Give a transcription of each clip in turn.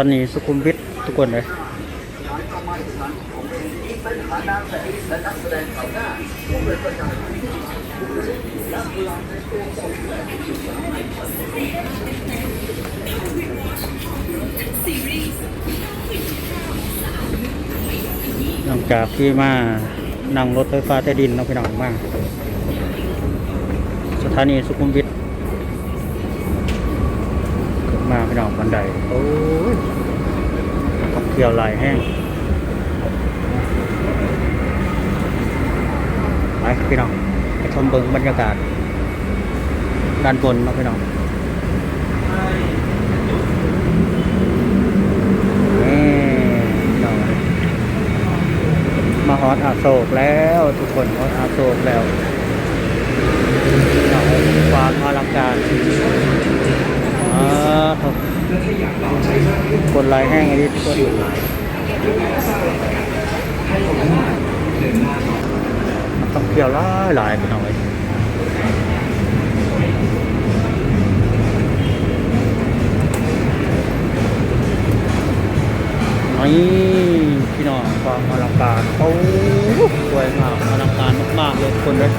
ถานีสุขุมวิททุกคนเลยหลังจากที่มานั่งรถไฟฟ้าใต้ดินเนาะพี่น้องมากสถานีสุขุมวิท น้องบันไดโอ้ยเคี่ยวลายแห้งไปพี่น้องไปชมเบิงบรรยากาศด้านบนนาะพี่น้องนี่พี่น้องมาฮอตอาโศกแล้วทุกคนฮอตอาโศกแล้วหนอยความอลังการอ่า ครับคนลายแห้งอันนี้ก็ต้องเที่ยวหลายหลายไปหน่อยนี่พี่น้องความอลังการโอ้สวยงามอลังการมากๆเลยคนเลย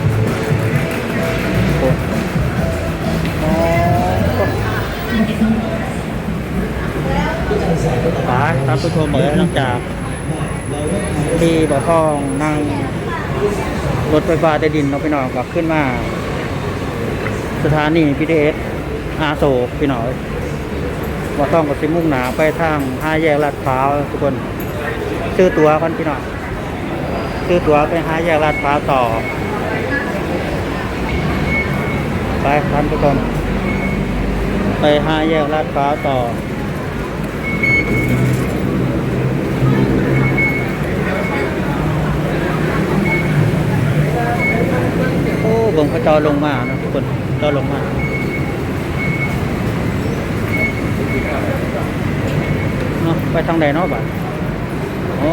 ป๋าท่านผู้ชมเหมือนลังจากที่บ่อทองนั่งรถไฟฟ้าใต้ดินเราะพี่น้องกลับขึ้นมา สถานีพีทีเอสอาโศกพี่หน้องบ่อทองกับสิมุ่งหนาไปทางห้าแยกลาดพร้าวทุกคนซื้อตั๋วกันพี่หน้องซื้อตั๋วไปห้าแยกลาดพร้าวต่อไปท่านผู้ชมไปห้าแยกลาดพร้าวต่อ โอ้บงเขาจอลงมานะทุกคนจอลงมาเนาะไปทางใดเนาะบ่ะโอ้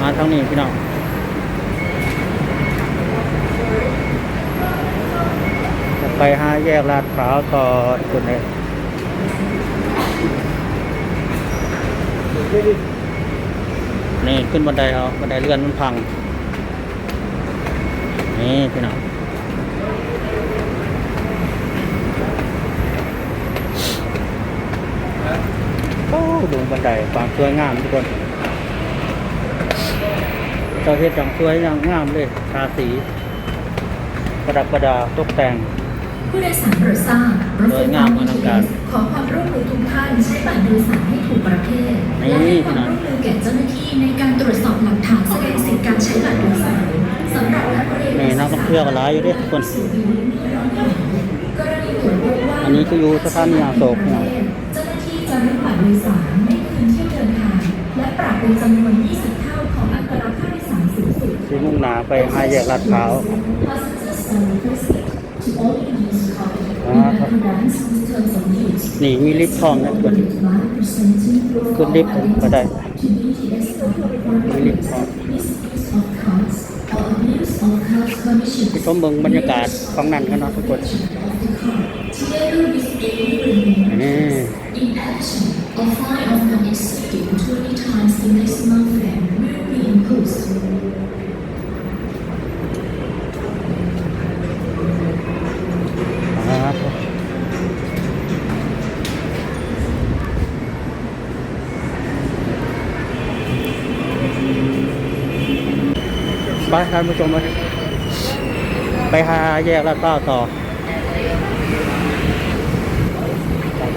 มาทางนี้พี่น้องจะไปห้าแยกลาดพร้าวต่อทุกคนเลยนี่ขึ้นบันไดเอาบันไดเลื่อนมันพัง นี่พี่น้องโอ้ดูบันไดความสวยงามทุกคนเจ้าเฮ็ดอย่างสวยอย่างงามเลยทาสีประดับประดาตกแต่งผู้โดยสารโปรดทราบรถไฟฟ้า BTS ขอความร่วมมือทุกท่านใช้บัตรโดยสารให้ถูกประเภทนี่และให้ความร่วมมือแก่เจ้าหน้าที่ในการตรวจสอบหลัก ท่องเที่ยวก็หลายอยู่เด้ทุกคนกรณีตรวจพบว่าอันนี้ก็อยู่สถานีอโศกเนี่ยเจ้าหน้าที่จะรับบัตรโดยสารไม่คืนเที่ยวเดินทางและปรับเป็นจำนวน 20 เท่าของอัตราค่าโดยสารสูงสุดที่มุ่งหนาไปห้าแยกลาดพร้าวอ่าครับนี่มีลิฟต์ทองนะทุกคน ขึ้นลิฟต์ก็ได้มีลิฟต์ทองไปชมเบิ่งบรรยากาศของนั้นกันเนาะทุกคนนี่ ท่านผู้ชมไปไปหาแยกลาดพร้าวต่อ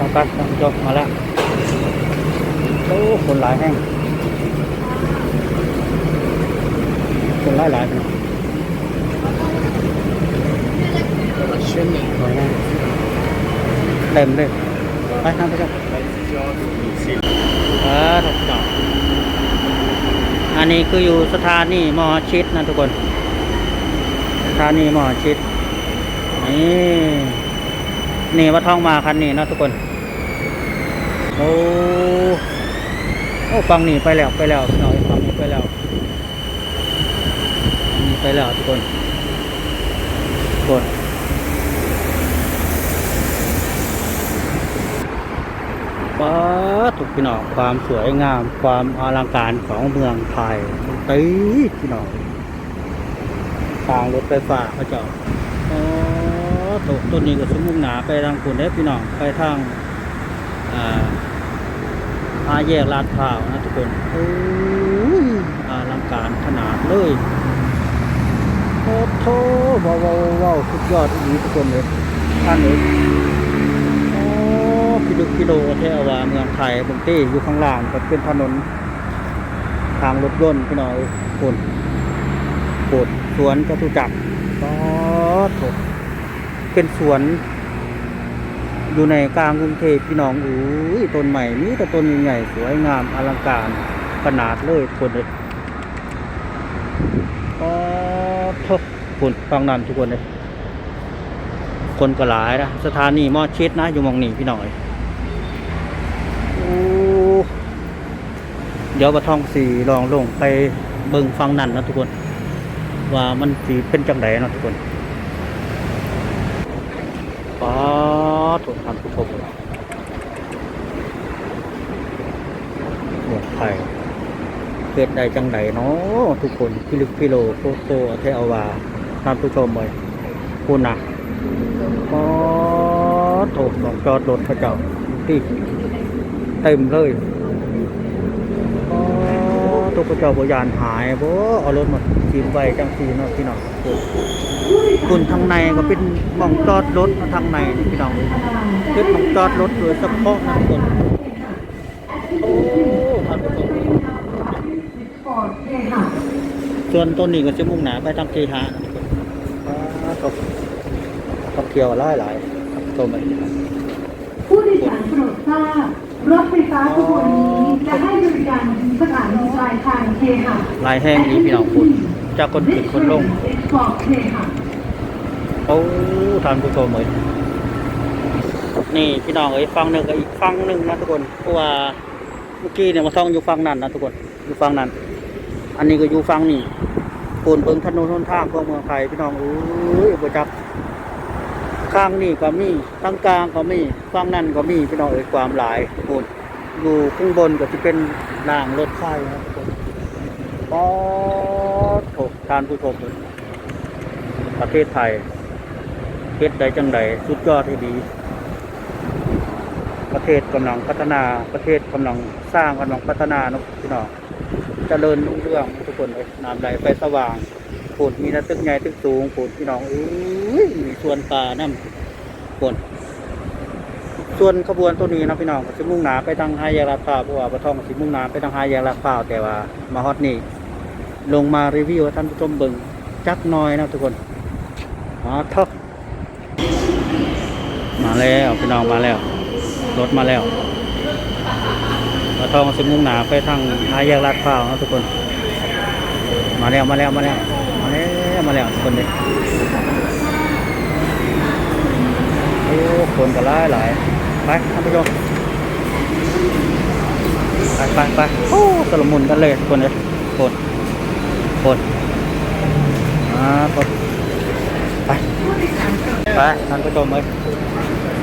ต้องกันท่านผู้ชมมาแล้วโอ้คนหลายแห้งคนหลายหลายๆพี่น้องคนแห้งเต็มเลยไปท่านผู้ชมเออถูกต้อง อันนี้คืออยู่สถานีมอชิดนะทุกคน สถานีมอชิด นี่นี่ว่าท่องมาคันนี้นะทุกคน โอ้โอ้ฟังนี่ไปแล้วไปแล้วหน่อยฟังนี่ไปแล้วนี่ไปแล้วทุกคนทุกค ป้าถูกพี่น้องความสวยงาม ความอลังการของเมืองไทยตีพี่น้องทางรถไฟฟ้าพระเจ้าอ๋อตกต้นนี้ก็สมมุงหนาไปทางคุณได้พี่น้องไปทางอ่าอาแยกลาดพร้าวนะทุกคนโอ้ยอลังการขนาดเลยโอ้โหว้าวว้าวว้าวสุดยอดอีกทุกคนเลยท่านเอก กิโลเทวาเมืองไทยบางที่อยู่ข้างล่างก็เป็นถนน ทางรถยนต์พี่น้อยปุ่นปุ่นสวนจตุจักรก็ถูกเป็นสวนอยู่ในกลางกรุงเทพพี่น้องอุ้ยต้นใหม่นี้แต่ต้นใหญ่สวยงามอลังการขนาดเลยคนเลยก็ทบปุ่นฟังนั้นทุกคนเลยคนก็หลายนะสถานีมอชิดนะอยู่มองนี่พี่น่อย เดี๋ยวบะท่องสีลองลงไปเบิ่งฟังนั่นนะทุกคน ว่ามันสีเป็นจังไดนะทุกคนป้าถูกทำทุกคนหมดไทยเกิดใดจังไดเนาะทุกคนพิลึกพิโลโคโตเทอาวาตามผู้ชมเลยคุณนะก็ถูกสองจอดรถพระเจ้าที่ เต็มเลยตัวพระเจ้าบยานหายบ่เอารถมาทีมไว้จังสีเนาะพี่น้องคุณทางในก็เป็นหมองจอดรถทางในนี่พี่น้องเป็นหมองจอดรถโดยเฉพาะนะทุกคนโอ้ท่านผู้ชมส่วนต้นนี้ก็จะมุ่งหนาไปทางเคหะนะทุกคนว้าวท่องเที่ยวหลายหลายตัวมันผู้โดยสารโปรดทราบ รถไฟฟ้าขบวนนี้จะให้บริการถึงสถานีปลายทางเคหะลายแห้งนี้พี่น้องคุณจากคนขึ้นคนลงเอ็กซ์พอร์ตเคหะเขาทานผู้ชมเลยนี่พี่น้องเอ้ยฟังหนึ่งกับอีกฟังหนึ่งนะทุกคนเพราะว่าเมื่อกี้เนี่ยมาท่องอยู่ฟังนั้นนะทุกคนอยู่ฟังนั้นอันนี้ก็อยู่ฟังนี่ปูนเบิงถนนหนทางของเมืองไทยพี่น้องเอ้ยประจับ ข้างนี่ก็มีทั้งกลางก็มีฟังนั่นก็มีพี่น้องเอ้ยความหลายปูนอยู่ข้างบนก็จะเป็นรางรถไฟนะทุกคนก็ถูกทานผู้ชมประเทศไทยเฮ็ดได้จังใดสุดยอดที่ดี ประเทศกำลังพัฒนาประเทศกำลังสร้างกำลังพัฒนาเนาะพี่น้องเจริญรุ่งเรืองทุกคนเลยน้ำไหลไฟสว่าง ผลมีน้าตึกใหญ่ตึกสูงผลพี่น้องเอ้ยมีส่วนป่าน้ำผลส่วนขบวนตัวนี้นะพี่น้องก็สิมุ่งหนาไปทางห้ยกลาดพร้าวเพราะว่าปะทองก็สิมุ่งหนาไปทางห้าแยกลาดพร้าวแต่ว่ามาฮอตนี่ลงมารีวิวท่านผู้ชมเบิ่งจักหน้อยนะทุกคนมาเถอะมาแล้วพี่น้องมาแล้วรถมาแล้วปะทองก็สิมุ่งหนาไปทางห้าแยกลาดพร้าวนะทุกคน มาแล้วมาแล้วมาแล้ว แล้วมาแล้วคนเลยโอ้คนก็หลายหลายไปท่านผู้ชมไปไปไปโอ้สลมุนกันเลยคนเลยคนคนมาคนไปไปท่านผู้ชมเลย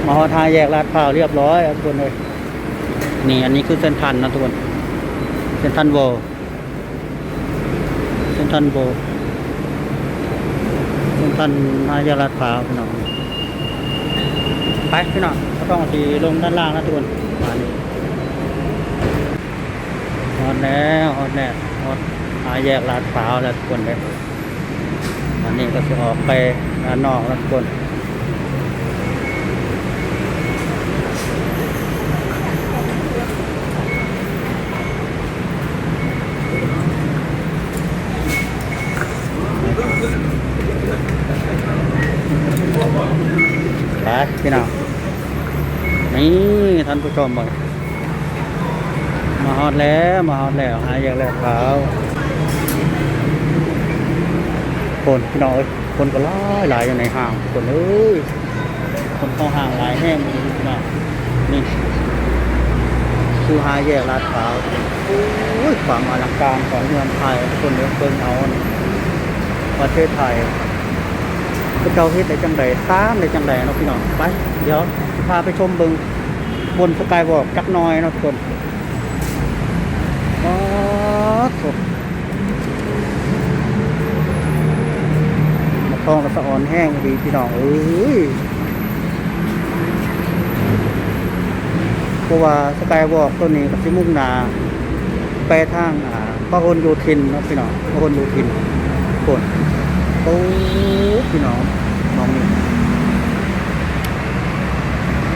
มาฮอทาแยกลาดพร้าวเรียบร้อยทุกคนเลยนี่อันนี้คือเส้นทันนะทุกคนเส้นทันโวเส้นทันโบ เส้นทันนายาลาดพร้าพี่น้องไปพี่น้องก็ต้องสีลงด้านล่างนะทุกคนมานี่ฮอดแล้วฮอดแล้วฮอดหาแยกลาดพร้าวแล้วทุกคนเลยอันนี้ก็จะออกไปด้านนอกแล้วทุกคน พี่น้องนี่ท่านผู้ชมบอกมาฮอดแล้วมาฮอดแล้วหายอย่างแล้วเขาคนพี่น้องคนก็หลายหลายอยู่ในห้างคนเอ้ยคนเข้าห้างหลายแห้งเลยพี่น้องนี่คือหาแยกลาดพร้าวโอ้ยความอลังการของเมืองไทยคนเลี้ยงเบิ่งเอาประเทศไทย พระเจ้าเฮ็ดได้จังไดสร้างได้จังไดเนาะพี่น้องไปเดี๋ยวพาไปชมเบิงบนสกายวอล์กจักน้อยเนาะทุกคนอ๋อถูกทองกระสะออนแห้งดีพี่น้องเอ้ยเพราะว่าสกายวอล์กตัวนี้กับที่มุ่งนาไปทางอ่าพหลโยธินเนาะพี่น้องพหลโยธินกด โอ้พี่น้องมองนี่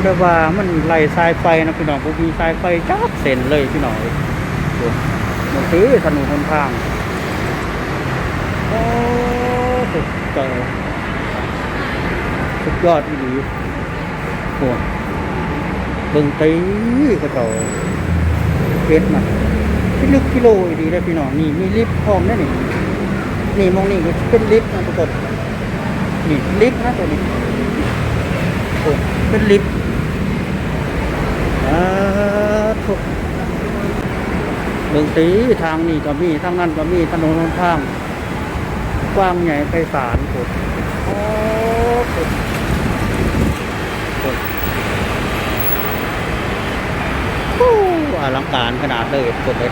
เรียกว่ามันไหลสายไฟนะพี่น้องผมมีสายไฟจักเส้นเลยพี่น้องดูมันตีถนนหนทางโอ้สุดยอดสุดยอดอีหลีโอ้เบิ่งตีก็เจ้าเพชรนะที่ลึกกิโลอีดีได้พี่น้องนี่มีลิฟต์พร้อมได้อนี่ นี่มองนี่เป็นลิฟต์นะทุกคนนี่ลิฟต์นะตัวนี้โอ้เป็นลิฟต์อ่าทุกเบิ่งตีทางนี้ก็มีทางนั้นก็มีถนนทาง กว้างใหญ่ไพศาลสุดโอ้สุดสุดโอ้อลังการขนาดเลยสุดเลย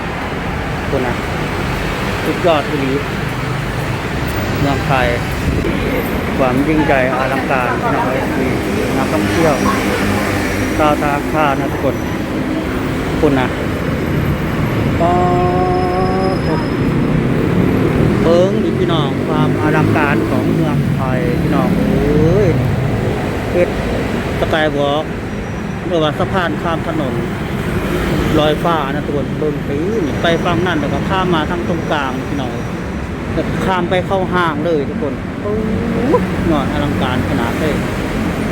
คุณนะสุดยอดทีนี้ มืองไทยความยิ่งใหญ่อลังการนาดเลยมีนักท่องเที่ยวตาตาคานะทุกคนคุณนะก็เบิ้งนี่พี่น้องความอลังการของเมืองไทยพี่น้องเอ้ยเพชรสกายวอล์กหรือว่าสะพานข้ามถนนลอยฟ้านะทุกคนเบิ้งปีไปฟังนั่นแล้วก็ข้ามมาทางตรงกลางพี่น้อง แล้วข้ามไปเข้าห้างเลยทุกคนโอ้ยนอนอลังการขนาดเลย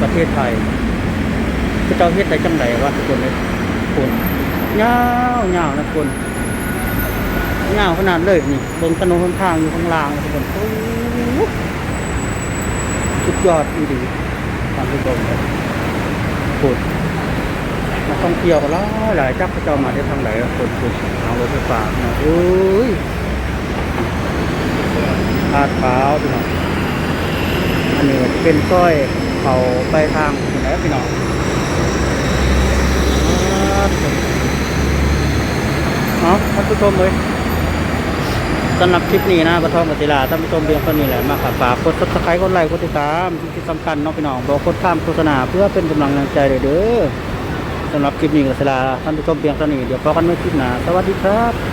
ประเทศไทยคือเจ้าเฮ็ดได้จังไดวะทุกคนเลยคุณยาวยาวนะคุณยาวขนาดเลยนี่บิ่งถนนหนทางอยู่ข้างล่างทุกคนโอ้โหสุดยอดอีดีทางทุกคนเลยคุณมาท่องเที่ยวก็หลายหลายจักพระเจ้ามาได้ทางไหนคนคุณเอารถไฟฟ้านะเอ้ย ลาดพร้าวพี่น้องอันนี้เป็นสร้อยเขาไปทางไหนพี่น้องเนาะท่านผู้ชมเลยสำหรับคลิปนี้นะประทองกัศิลาท่านผู้ชมเพียงเท่านี้แหละมาค่ะฝากกดซับสไครต์กดไลค์กดติดตามที่สำคัญน้องพี่น้องบอกกดข้ามโฆษณาเพื่อเป็นกำลังแรงใจเด้อสำหรับคลิปนี้กัศิลาท่านผู้ชมเพียงเท่านี้เดี๋ยวพบกันใหม่คลิปหน้าสวัสดีครับ